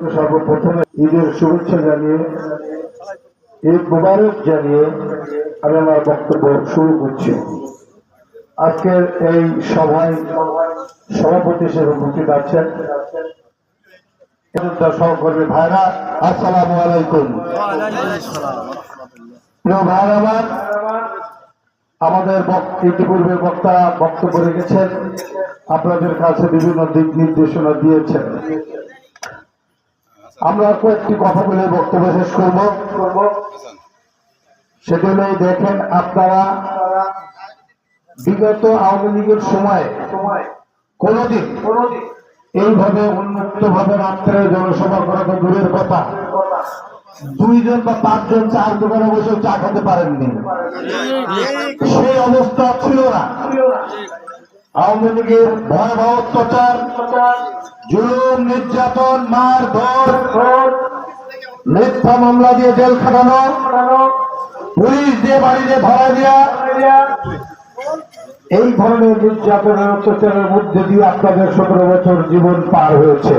সর্বপ্রথমে ঈদের শুভেচ্ছা জানিয়ে, ঈদ মুবারক জানিয়ে আমি আমার বক্তব্য শুরু করছি। আজকের এই সভায় সভাপতি হিসেবে উপস্থিত আছেন সহকর্মী ভাইরা, আসসালামু আলাইকুম। ভাইরা আমার, আমাদের ইতিপূর্বে বক্তা বক্তব্য রেখেছেন, আপনাদের কাছে বিভিন্ন দিক নির্দেশনা দিয়েছেন। আমরা কয়েকটি কথা বলে বক্তব্য শেষ করব। হলে দেখেন আপনারা বিগত আওয়ামী লীগের সময় কোনদিন এইভাবে উন্মুক্ত ভাবে রাত্রে জনসভা করা দূরের কথা। দুইজন বা পাঁচজন চার দোকানে বসে চা খেতে পারেননি। সেই অবস্থা ছিল না। আওয়ামী লীগের ভয়াবহ অত্যাচার, জুলুম, নির্যাতন, মার ধর, মিথ্যা মামলা দিয়ে জেল খাটানো, পুলিশ দিয়ে বাড়িতে ধরা দেওয়া এই ধরনের নির্যাতনের অত্যাচারের মধ্যে দিয়ে আপনাদের সতেরো বছর জীবন পার হয়েছে।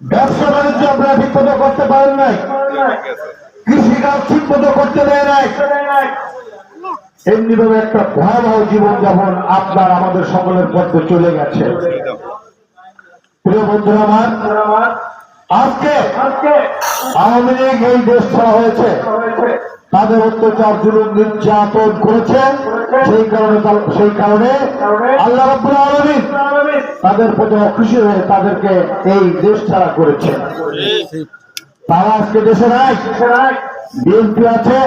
ব্যবসা বাণিজ্য আপনারা ঠিক মতো করতে পারেন নাই? কৃষিকাজ ঠিক মতো করতে দেয় নাই? এমনি ভাবে একটা ভয়াবহ জীবন যাপন আপনার আমাদের সকলের পথে চলে গেছে। তাদের অত্যাচার, জুলুম, নির্যাতন করেছে। সেই কারণে সেই কারণে আল্লাহ তাদের প্রতি অখুশি হয়ে তাদেরকে এই দেশ ছাড়া করেছে। তারা আজকে দেশে নাই। বিএনপি আছে।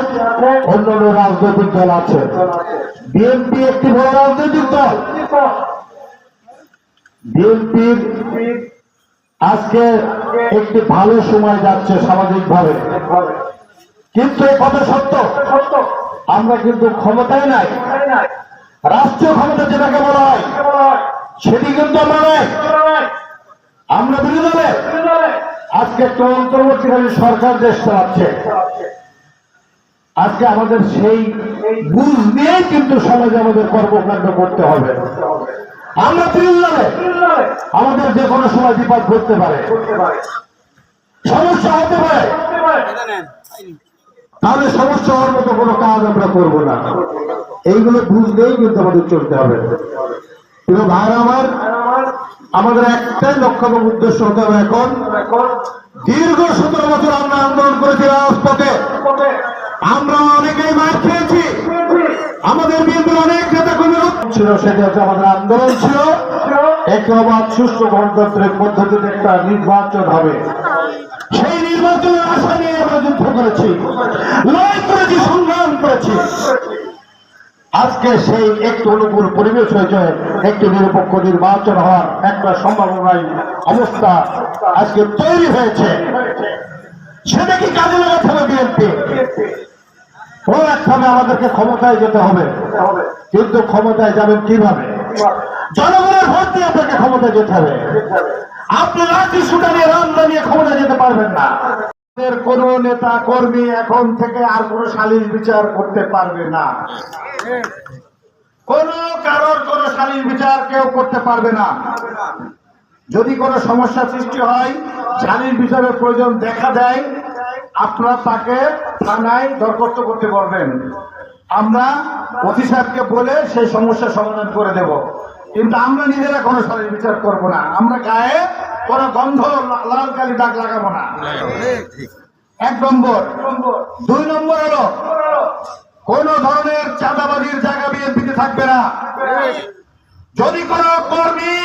অন্যান্য রাজনৈতিক দল আছে। বিএনপি একটি বড় রাজনৈতিক দল। বিএনপির আজকে একটি ভালো সময় যাচ্ছে সামাজিক ভাবে কিন্তু এই কথা সত্য। আমরা কিন্তু ক্ষমতায় নাই। রাষ্ট্রীয় ক্ষমতা যেটাকে বলা হয়, সেটি কিন্তু আমরা নাই। আমরা বিরোধী আজকে একটা অন্তর্বর্তীকালীন সরকার দেশ চালাচ্ছে। আজকে আমাদের সেই বুঝ নিয়েই কিন্তু সমাজে আমাদের কর্মকাণ্ড করতে হবে। আমরা দলে আমাদের যে কোনো সময় বিপদ ঘটতে পারে। সমস্যা হতে পারে। তাহলে সমস্যা হওয়ার মতো কোনো কাজ আমরা করব না। এইগুলো বুঝলেই কিন্তু আমাদের চলতে হবে। কিন্তু ভাইরা আমার, আমাদের একটাই লক্ষ্য এবং উদ্দেশ্য হতে হবে এখন, দীর্ঘ সতেরো বছর আমরা আন্দোলন করেছি রাজপথে। আমরা অনেকেই মার খেয়েছি আমাদের বিরুদ্ধে অনেক নেতা কর্মী ছিল, সেটা হচ্ছে আমাদের আন্দোলন ছিল। গণতন্ত্রের পদ্ধতিতে একটা নির্বাচন হবে। সেই নির্বাচনের আশা নিয়ে আমরা যুদ্ধ করেছি, লড়াই করেছি, সংগ্রাম করেছি। আজকে সেই একটু অনুকূল পরিবেশ হয়েছে, একটি নিরপেক্ষ নির্বাচন হওয়ার একটা সম্ভাবনায় অবস্থা আজকে তৈরি হয়েছে। সেটা কি কাজে লাগাতে হবে বিএনপি? একভাবে আমাদেরকে ক্ষমতায় যেতে হবে। কিন্তু ক্ষমতায় যাবেন কীভাবে? জনগণের ভোট দিয়ে আপনাকে ক্ষমতায় যেতে হবে। আপনি রাজ্য সুটা নিয়ে, রাম নিয়ে ক্ষমতায় যেতে পারবেন না। আমাদের কোন নেতা কর্মী এখন থেকে আর কোন সালিশ বিচার করতে পারবে না। কোন কারোর কোন সালিশ বিচার কেউ করতে পারবে না। যদি কোনো সমস্যা সৃষ্টি হয়, সালিশ বিচারের প্রয়োজন দেখা দেয়। আপনারা তাকে থানায় দরখাস্ত করতে পারবেন। আমরা অতি সাহেবকে বলে সেই সমস্যার সমাধান করে দেব। কিন্তু আমরা নিজেরা কোনো সালিশ বিচার করব না। আমরা গায়ে কোনো গন্ধ, লাল কালি দাগ লাগাবো না। এক নম্বর। দুই নম্বর হলো, কোন ধরনের চাঁদাবাজির জায়গা বিএনপিতে থাকবে না। যদি কোনো কর্মী